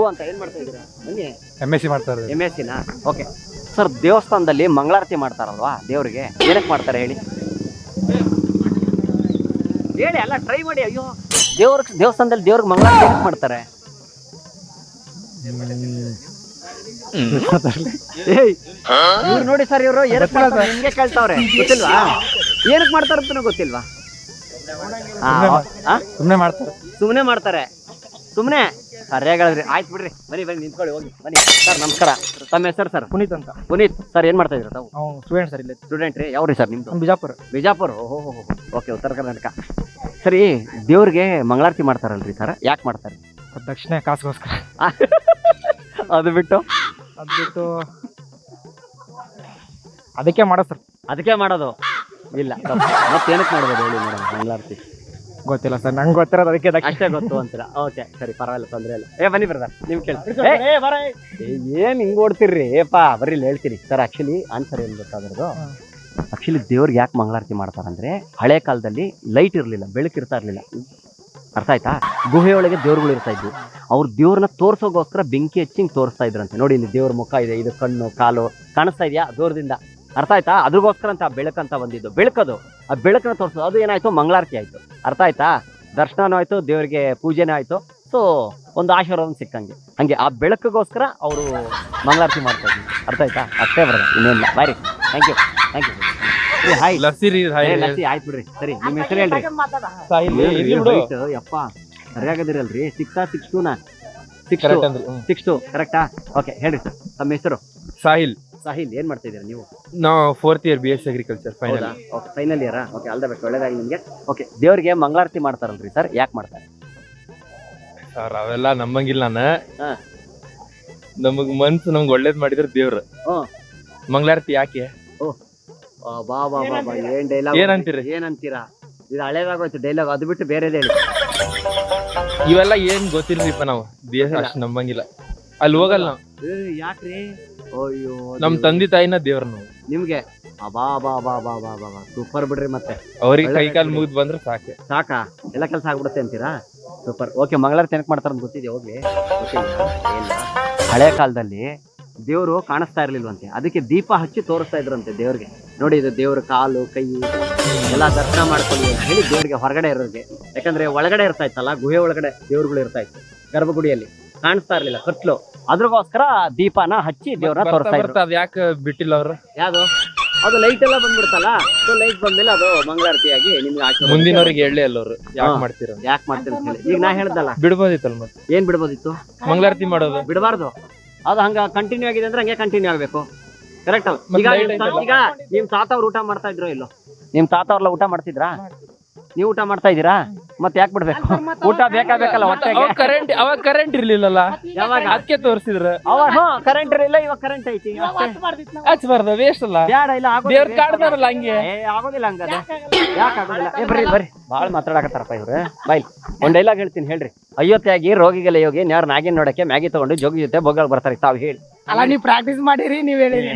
ಹೂ ಅಂತ ಏನ್ ಮಾಡ್ತಾ ಇದ್ದೀರಾ? ಬನ್ನಿ. ಎಂ ಎಸ್ ಸಿ ಮಾಡ್ತಾ ಇರೋದು. ಎಂ ಎಸ್ ಸಿನ ಓಕೆ ಸರ್ ದೇವಸ್ಥಾನದಲ್ಲಿ ಮಂಗಳಾರತಿ ಮಾಡ್ತಾರಲ್ವಾ ದೇವ್ರಿಗೆ? ಏನಕ್ಕೆ ಮಾಡ್ತಾರೆ ಹೇಳಿ? ಹೇಳಿ ಅಲ್ಲ ಟ್ರೈ ಮಾಡಿ ಅಯ್ಯೋ. ದೇವ್ರ ದೇವಸ್ಥಾನದಲ್ಲಿ ದೇವ್ರಿಗೆ ಮಂಗಳಾರತಿ ಏನಕ್ಕೆ ಮಾಡ್ತಾರೆ? ಏಯ್. ಇವ್ರು ನೋಡಿ ಸರ್ ಇವರು ಏನಕ್ಕೆ ಮಾಡ್ತಾರೆ ಹಿಂಗೆ ಕೇಳ್ತಾವ್ರೆ? ಗೊತ್ತಿಲ್ವಾ? ಏನಕ್ಕೆ ಮಾಡ್ತಾರೆ ಅಂತ ಗೊತ್ತಿಲ್ವಾ? ಸುಮ್ಮನೆ ಮಾಡ್ತಾರೆ. ಸುಮ್ಮನೆ ಮಾಡ್ತಾರೆ. ಸುಮ್ಮನೆ ಸರಿಯಾಗಿ ಹೇಳಿದ್ರಿ ಆಯ್ತು ಬಿಡ್ರಿ. ಬನ್ನಿ ಬನ್ನಿ ನಿಂತ್ಕೊಳ್ಳಿ ಹೋಗಿ. ಬನ್ನಿ. ಸರ್ ನಮಸ್ಕಾರ. ತಮ್ಮ ಹೆಸರು ಸರ್? ಪುನೀತ್ ಅಂತ. ಪುನೀತ್. ಸರ್ ಏನ್ ಮಾಡ್ತಾ ಇದ್ರಿ ತಾವು? ನಾವು ಸ್ಟೂಡೆಂಟ್ ಸರ್ ಇಲ್ಲಿ. ಸ್ಟೂಡೆಂಟ್ ರೀ. ಯಾವ್ರಿ ಸರ್ ನಿಮ್ದು? ಬಿಜಾಪುರ. ಬಿಜಾಪುರ? ಓಹೋ ಓಕೆ ಉತ್ತರ ಕರ್ನಾಟಕ. ಸರಿ ದೇವ್ರಿಗೆ ಮಂಗಳಾರತಿ ಮಾಡ್ತಾರಲ್ರಿ ಸರ್? ಯಾಕೆ ಮಾಡ್ತಾರೆ? ದಕ್ಷಿಣ ಕಾಸಿಗೋಸ್ಕರ. ಅದು ಬಿಟ್ಟು? ಅದು ಬಿಟ್ಟು ಅದಕ್ಕೆ ಮಾಡೋದು ಸರ್. ಅದಕ್ಕೆ ಮಾಡೋದು? ಇಲ್ಲ ಮತ್ತೇನಕ್ಕೆ ಮತ್ತೆ ಏನಕ್ಕೆ ಮಾಡ್ಬೋದು ಹೇಳಿ ಮೇಡಮ್ ಮಂಗಳಾರತಿ? ಗೊತ್ತಿಲ್ಲ ಸರ್ ನಂಗೆ ಗೊತ್ತಿರೋದು ಅದಕ್ಕೆ ಅಷ್ಟೇ ಗೊತ್ತು ಅಂತೀರಾ? ಓಕೆ ಸರಿ ಪರವಾಗಿಲ್ಲ ತೊಂದ್ರೆ ಇಲ್ಲ. ಏ ಬನ್ನಿ ಬ್ರದರ್ ನಿಮ್ ಕೇಳಿ. ಏನ್ ಹಿಂಗ್ ಓಡ್ತಿರ್ರಿ? ಏಪಾ ಬರ್ರಿ ಇಲ್ಲಿ ಹೇಳ್ತೀನಿ. ಸರ್ ಆಕ್ಚುಲಿ ಆನ್ಸರ್ ಏನ್ ಗೊತ್ತಾದ್ರದು. ಆಕ್ಚುಲಿ ದೇವ್ರಿಗೆ ಯಾಕೆ ಮಂಗಳಾರತಿ ಮಾಡ್ತಾರಂದ್ರೆ ಹಳೆ ಕಾಲದಲ್ಲಿ ಲೈಟ್ ಇರಲಿಲ್ಲ ಬೆಳಕು ಇರ್ತಾ ಇರಲಿಲ್ಲ. ಅರ್ಥ ಆಯ್ತಾ? ಗುಹೆಯೊಳಗೆ ದೇವ್ರುಗಳು ಇರ್ತಾ ಇದ್ವಿ. ಅವ್ರು ದೇವ್ರನ್ನ ತೋರ್ಸೋಗೋಸ್ಕರ ಬೆಂಕಿ ಹಚ್ಚಿ ತೋರಿಸ್ತಾ ಇದ್ರಂತೆ. ನೋಡಿ ಇಲ್ಲಿ ದೇವ್ರ ಮುಖ ಇದೆ ಇದು ಕಣ್ಣು ಕಾಲು ಕಾಣಿಸ್ತಾ ಇದೆಯಾ? ದೂರದಿಂದ ಅರ್ಥ ಆಯ್ತಾ? ಅದ್ರಗೋಸ್ಕರ ಅಂತ ಆ ಬೆಳಕಂತ ಬಂದಿದ್ದು. ಬೆಳಕದು. ಆ ಬೆಳಕನ್ನ ತೋರಿಸೋದು. ಅದು ಏನಾಯ್ತು? ಮಂಗಳಾರತಿ ಆಯ್ತು. ಅರ್ಥ ಆಯ್ತಾ? ದರ್ಶನನೂ ಆಯ್ತು ದೇವರಿಗೆ ಪೂಜೆನೂ ಆಯ್ತು. ಸೊ ಒಂದು ಆಶೀರ್ವಾದ ಸಿಕ್ಕಂಗೆ. ಹಂಗೆ ಆ ಬೆಳಕಿಗೋಸ್ಕರ ಅವರು ಮಂಗಳಾರತಿ ಮಾಡ್ತಾ ಇದ್ರು. ಅರ್ಥ ಆಯ್ತಾ? ಅಷ್ಟೇ ಬರೋದು ಇನ್ನೇನಿಲ್ಲ. ಬಾರಿ thank you thank you hi Lassi ರೀ ಲಸ್ಸಿ ಆಯ್ತು ಬಿಡ್ರಿ. ಸರಿ ನಿಮ್ಮ ಹೆಸರು ಹೇಳ್ರಿ. ಇಲ್ಲಿ ಬಿಡು. Height, ಯಪ್ಪ ಸರಿಯಾಗದಿರಲ್ರಿ. ಸಿಕ್ಸ್ ಸಿಕ್ಸ್ ಟೂನಾ ಸಿಕ್ಸ್ ಟು ಕರೆಕ್ಟ್ ಅಂದ್ರೆ ಸಿಕ್ಸ್ ಟು ಕರೆಕ್ಟಾ ಓಕೆ ಹೇಳ್ರಿ ಸರ್ ತಮ್ಮ ಹೆಸರು? ಸಾಹಿಲ್ ಸಾಹಿಲ್ ಏನ್ ಮಾಡ್ತಾ ಇದ್ದೀರಾ ನೀವು? ನಾವು fourth year B S agriculture final okay final ಇಯರಾ okay all the best ಒಳ್ಳೇದಾಗಿ ನಿಮಗೆ. ಓಕೆ ದೇವ್ರಿಗೆ ಮಂಗಳಾರತಿ ಮಾಡ್ತಾರಲ್ರಿ ಸರ್ ಯಾಕೆ ಮಾಡ್ತಾರೆ? ಸರ್ ಅವೆಲ್ಲ ನಂಬಂಗಿಲ್ಲ ನಾನು. ಹಾ. ನಮಗ್ ಮನ್ಸು ನಮ್ಗೆ ಒಳ್ಳೇದ್ ಮಾಡಿದ್ರೆ ದೇವ್ರ. ಮಂಗಳಾರತಿ ಯಾಕೆ? ಆ, ಬಾ ಬಾ ಬಾ ಬಾ ಏನ್ ಡೈಲಾಗ್ ಏನಂತೀರಿ? ಏನಂತೀರಾ ಇದು ಹಳೇದಾಗೋಯ್ತು ಡೈಲಾಗ್ ಅದು ಬಿಟ್ಟು ಬೇರೆದೇ ಹೇಳಿ. ಇವೆಲ್ಲ ಏನ್ ಗೊತ್ತಿಲ್ರಿಪ್ಪ ನಾವು? ದೇಶ ಅಷ್ಟು ನಂಬಂಗಿಲ್ಲ. ಅಲ್ಲಿ ಹೋಗಲ್ಲ ಯಾಕ್ರಿ? ಅಯ್ಯೋ ನಮ್. ತಂದೆ ತಾಯಿನ ದೇವ್ರ ನಾವು. ನಿಮ್ಗೆ? ಅಬಾ ಬಾ ಬಾ ಬಾ ಬಾ ಬಾ ಸೂಪರ್ ಬಿಡ್ರಿ ಮತ್ತೆ. ಅವ್ರಿಗೆ ಕೈ ಕಾಲ್ ಮುಗಿದ್ ಬಂದ್ರೆ ಸಾಕೆ. ಸಾಕಾ? ಎಲ್ಲ ಕೆಲಸ ಆಗ್ಬಿಡುತ್ತೆ ಅಂತೀರಾ? ಸೂಪರ್. ಓಕೆ ಮಂಗಳಾರ ತೆನಕ್ ಮಾಡ್ತಾರ ಅಂತ ಗೊತ್ತಿದೆ ಹೋಗ್ಲಿ. ಗೊತ್ತಿಲ್ಲ. ಹಳೆ ಕಾಲದಲ್ಲಿ ದೇವರು ಕಾಣಿಸ್ತಾ ಇರ್ಲಿಲ್ವಂತೆ. ಅದಕ್ಕೆ ದೀಪ ಹಚ್ಚಿ ತೋರಿಸ್ತಾ ಇದ್ರಂತೆ ದೇವ್ರಿಗೆ. ನೋಡಿ ಇದು ದೇವ್ರ ಕಾಲು ಕೈ ಎಲ್ಲ ದರ್ಶನ ಮಾಡ್ಕೊಳ್ಳಿ ಅಂತ ಹೇಳಿ ದೇವ್ರಿಗೆ ಹೊರಗಡೆ ಇರೋರಿಗೆ. ಯಾಕಂದ್ರೆ ಒಳಗಡೆ ಇರ್ತಾ ಇತ್ತಲ್ಲ ಗುಹೆ ಒಳಗಡೆ ದೇವ್ರುಗಳು ಇರ್ತಾ ಇತ್ತು ಗರ್ಭಗುಡಿಯಲ್ಲಿ. ಕಾಣಿಸ್ತಾ ಇರ್ಲಿಲ್ಲ ಕತ್ಲು ಅದ್ರಗೋಸ್ಕರ ದೀಪಾನ ಹಚ್ಚಿ ದೇವ್ರನ್ನ ಬರ್ತಾ ತೋರಿಸ್ತಾ ಇದ್ರು. ಅದ್ ಯಾಕೆ ಬಿಟ್ಟಿಲ್ಲ ಅವ್ರು? ಯಾವ್ದು? ಅದು ಲೈಟ್ ಎಲ್ಲ ಬಂದ್ಬಿಡ್ತಲ್ಲ ಸೊ ಲೈಟ್ ಬಂದ್ಮೇಲೆ ಅದು ಮಂಗಳಾರತಿಯಾಗಿ ನಿಮ್ಗೆ ಹಾಕಿ ಮುಂದಿನವ್ರಿಗೆ ಹೇಳಿ ಅಲ್ಲ ಅವ್ರು ಯಾಕೆ ಹಾ. ಮಾಡ್ತೀರ ಯಾಕೆ ಅಂತ ಹೇಳಿ. ಈಗ ನಾ ಹೇಳ್ದಲ್ಲ. ಬಿಡ್ಬೋದಿತ್ತಲ್ಲ ಮತ್ತೆ? ಏನ್ ಬಿಡ್ಬೋದಿತ್ತು? ಮಂಗಳಾರತಿ ಮಾಡೋದು. ಬಿಡಬಾರ್ದು. ಅದು ಹಂಗ ಕಂಟಿನ್ಯೂ ಆಗಿದೆ ಅಂದ್ರೆ ಹಂಗೆ ಕಂಟಿನ್ಯೂ ಆಗ್ಬೇಕು. ಕರೆಕ್ಟ್ ಮತ್ತೆ ಈಗ ನಿಮ್ ತಾ- ಐತಲ್ಲ? ಈಗ ನಿಮ್ ತಾತ ಅವ್ರು ಊಟ ಮಾಡ್ತಾ ಇದ್ರೋ ಇಲ್ಲೋ? ನಿಮ್ ತಾತ ಅವ್ರಲ್ಲ ಊಟ ಮಾಡ್ತಿದ್ರಾ? ನೀವು ಊಟ ಮಾಡ್ತಾ ಇದೀರಾ ಮತ್ತೆ ಯಾಕೆ ಬಿಡ್ಬೇಕು? ಊಟ ಬೇಕಾ ಬೇಕಲ್ಲ ಹೊಟ್ಟೆಗೆ? ಅವಾಗ ಕರೆಂಟ್ ಅವಾಗ ಕರೆಂಟ್ ಇರ್ಲಿಲ್ಲ ಯಾವಾಗ? ಅದಕ್ಕೆ ತೋರಿಸಿದ್ರು. ಅವಾಗ ಕರೆಂಟ್ ಇರಲಿಲ್ಲ ಇವಾಗ ಕರೆಂಟ್ ಐತಿ. ಹಚ್ಬಾರ್ದ ವೇಸ್ಟ್ ಅಲ್ಲ? ಬೇಡ ಇಲ್ಲ ಆಗೋದಿಲ್ಲ. ದೇವ್ರ ಕಾಡ್ತಾರಲ್ಲ ಹಂಗೆ? ಏ ಆಗೋದಿಲ್ಲ ಹಂಗದ. ಯಾಕೆ ಆಗೋದಿಲ್ಲ? ಏ ಬರ್ರಿ ಬರ್ರಿ. ಭಾಳ ಮಾತಾಡಕತ್ತಾರಪ್ಪ ಇವ್ರು. ಬಾಯ್. ಒಂದ್ ಡೈಲಾಗ್ ಹೇಳ್ತೀನಿ ಹೇಳ್ರಿ. ಅಯೋತ್ಯಾಗಿ ರೋಗಿಗೆಲ್ಲ ಯೋಗಿ ಯಾರು ನಾಗಿನ್ ನೋಡಕ್ಕೆ ಮ್ಯಾಗಿ ತಗೊಂಡು ಜೋಗಿ ಜೊತೆ ಬೊಗ್ಗಳು ಬರ್ತಾರೆ ತಾವು ಹೇಳಿ. ಅಲ್ಲ ನೀವು ಪ್ರಾಕ್ಟೀಸ್ ಮಾಡಿರಿ ನೀವ್ ಹೇಳಿರಿ.